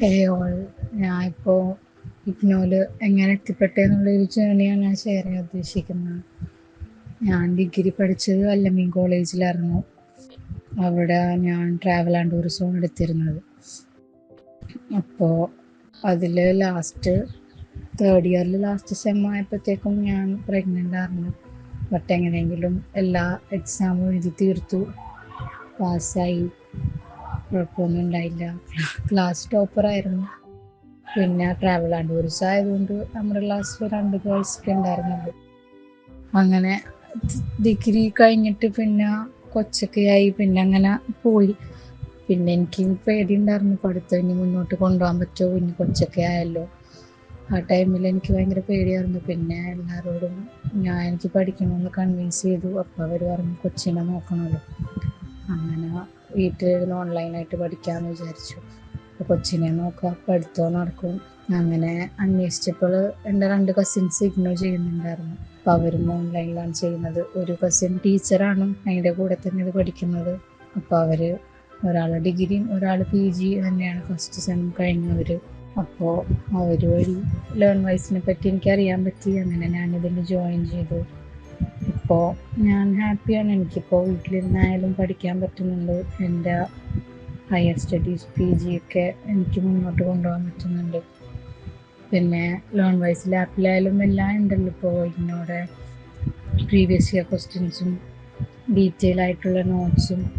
ഹേ all ഞാൻ ഇപ്പോൾ ഇഗ്നോൽ എങ്ങനെ എത്തിപ്പെട്ടെന്നുള്ള ഒരു ജേണിയാണ് ഞാൻ ഷെയർ ചെയ്യാൻ ഉദ്ദേശിക്കുന്നത്. ഞാൻ ഡിഗ്രി പഠിച്ചത് അല്ലമീൻ കോളേജിലായിരുന്നു അവിടെ ഞാൻ ട്രാവൽ ആൻഡ് ടൂറിസം എടുത്തിരുന്നത്. അപ്പോൾ അതിൽ ലാസ്റ്റ് തേർഡ് ഇയറിൽ ലാസ്റ്റ് സെം ആയപ്പോഴത്തേക്കും ഞാൻ പ്രഗ്നന്റ് ആയിരുന്നു. ബട്ട് എങ്ങനെയെങ്കിലും എല്ലാ എക്സാമും എഴുതി തീർത്തു. പാസ്സായി കുഴപ്പമൊന്നും ഉണ്ടായില്ല ക്ലാസ് ടോപ്പർ ആയിരുന്നു. പിന്നെ ട്രാവൽ ആൻഡ് ടൂറിസം ആയതുകൊണ്ട് നമ്മുടെ ക്ലാസ്സിൽ രണ്ട് ഗേൾസൊക്കെ ഉണ്ടായിരുന്നുള്ളൂ. അങ്ങനെ ഡിഗ്രി കഴിഞ്ഞിട്ട് പിന്നെ കൊച്ചൊക്കെ ആയി. പിന്നെ അങ്ങനെ പോയി. പിന്നെ എനിക്ക് പേടി ഉണ്ടായിരുന്നു പഠിത്തം ഇനി മുന്നോട്ട് കൊണ്ടുപോകാൻ പറ്റുമോ? ഇനി കൊച്ചൊക്കെ ആയല്ലോ. ആ ടൈമിൽ എനിക്ക് ഭയങ്കര പേടിയായിരുന്നു. പിന്നെ എല്ലാവരോടും ഞാൻ എനിക്ക് പഠിക്കണമെന്ന് കൺവിൻസ് ചെയ്തു. അപ്പോൾ അവർ പറഞ്ഞു കൊച്ചിനെ നോക്കണമല്ലോ. അങ്ങനെ വീട്ടിലിരുന്ന് ഓൺലൈനായിട്ട് പഠിക്കാമെന്ന് വിചാരിച്ചു. അപ്പോൾ കൊച്ചിനെ നോക്കാം പഠിത്തവും നടക്കും. അങ്ങനെ അന്വേഷിച്ചപ്പോൾ എന്റെ രണ്ട് കസിൻസ് ഇഗ്നോർ ചെയ്യുന്നുണ്ടായിരുന്നു. അപ്പോൾ അവരും ഓൺലൈനിലാണ് ചെയ്യുന്നത്. ഒരു കസിൻ ടീച്ചറാണ് അതിന്റെ കൂടെ തന്നെ ഇത് പഠിക്കുന്നത്. അപ്പോൾ അവർ ഒരാൾ ഡിഗ്രിയും ഒരാൾ പി ജി തന്നെയാണ് ഫസ്റ്റ് സെം കഴിഞ്ഞവർ അപ്പോൾ അവർ വഴി ലേൺ വൈസിനെ പറ്റി എനിക്ക് അറിയാൻ പറ്റി. അങ്ങനെ ഞാനിതിൽ ജോയിൻ ചെയ്തു. ഇപ്പോൾ ഞാൻ ഹാപ്പിയാണ്. എനിക്കിപ്പോൾ വീട്ടിലിരുന്നായാലും പഠിക്കാൻ പറ്റുന്നുണ്ട്. എന്റെ ഹയർ സ്റ്റഡീസ് പി ജി ഒക്കെ എനിക്ക് മുന്നോട്ട് കൊണ്ടുപോകാൻ പറ്റുന്നുണ്ട്. പിന്നെ ലോൺ വൈസ് ലാപ്പിലായാലും എല്ലാം ഉണ്ടല്ലോ ഇപ്പോൾ ഇതിനോടെ പ്രീവിയസ് ഇയർ ക്വസ്റ്റ്യൻസും ഡീറ്റെയിൽ ആയിട്ടുള്ള നോട്ട്സും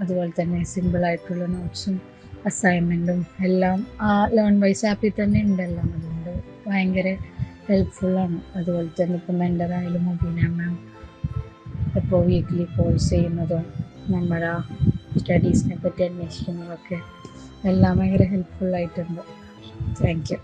അതുപോലെ തന്നെ സിമ്പിൾ ആയിട്ടുള്ള നോട്ട്സും അസൈൻമെന്റും എല്ലാം ആ ലേൺ വൈസ് ആപ്പിൽ തന്നെ ഉണ്ടല്ലോ. അതുകൊണ്ട് ഭയങ്കര ഹെൽപ്ഫുള്ളാണ് അതുപോലെ തന്നെ ഇപ്പം മെന്ററായാലും മൊബീന മാം ഇപ്പോൾ വീക്കിലി കോഴ്സ് ചെയ്യുന്നതും നമ്മുടെ സ്റ്റഡീസിനെ പറ്റി അന്വേഷിക്കുന്നതൊക്കെ എല്ലാം ഭയങ്കര ഹെൽപ്ഫുള്ളായിട്ടുണ്ട് താങ്ക് യു